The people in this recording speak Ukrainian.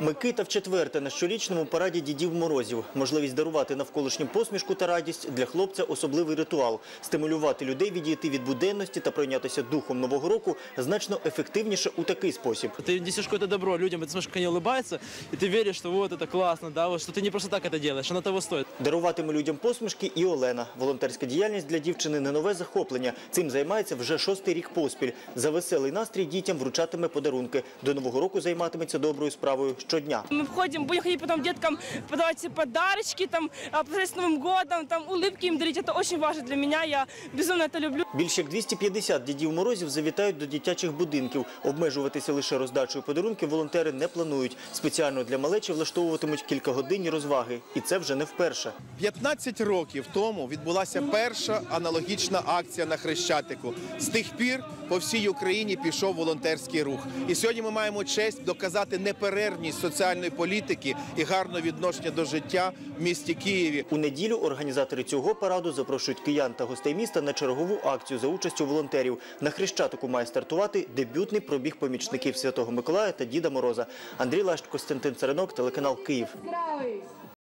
Микита в четверте на щорічному параді дідів морозів. Можливість дарувати навколишнім посмішку та радість для хлопця особливий ритуал. Стимулювати людей відійти від буденності та пройнятися духом нового року значно ефективніше у такий спосіб. Ты несешь какое-то добро людям, ты смотришь, как они улыбаются, и ты веришь, что вот это классно, да, вот, что ты не просто так это делаешь, оно того стоит. Даруватиме людям посмішки і Олена. Волонтерська діяльність для дівчини не нове захоплення. Цим займається вже шостий рік поспіль. За веселий настрій дітям вручатиме подарунки. До нового року займатиметься доброю справою щодня. Мы входим, будем ходить потом деткам, подавать все подарочки, там, а, поздравлять с Новым годом, там, улыбки им дарить. Это очень важно для меня, я безумно это люблю. Більше як 250 дідів морозів завітають до дитячих будинків. Обмежуватися лише роздачею подарунків волонтери не планують. Спеціально для малечі влаштовуватимуть кількогодинні розваги. І це вже не вперше. 15 років тому відбулася перша аналогічна акція на Хрещатику. З тих пір по всій Україні пішов волонтерський рух. І сьогодні ми маємо честь доказати неперервність соціальної політики і гарне відношення до життя в місті Києві. У неділю організатори цього параду запрошують киян та гостей міста на чергову акцію за участю волонтерів. На Хрещатику має стартувати дебютний пробіг помічників Святого Миколая та Діда Мороза. Андрій Лащ, Костянтин Царинок, телеканал Київ.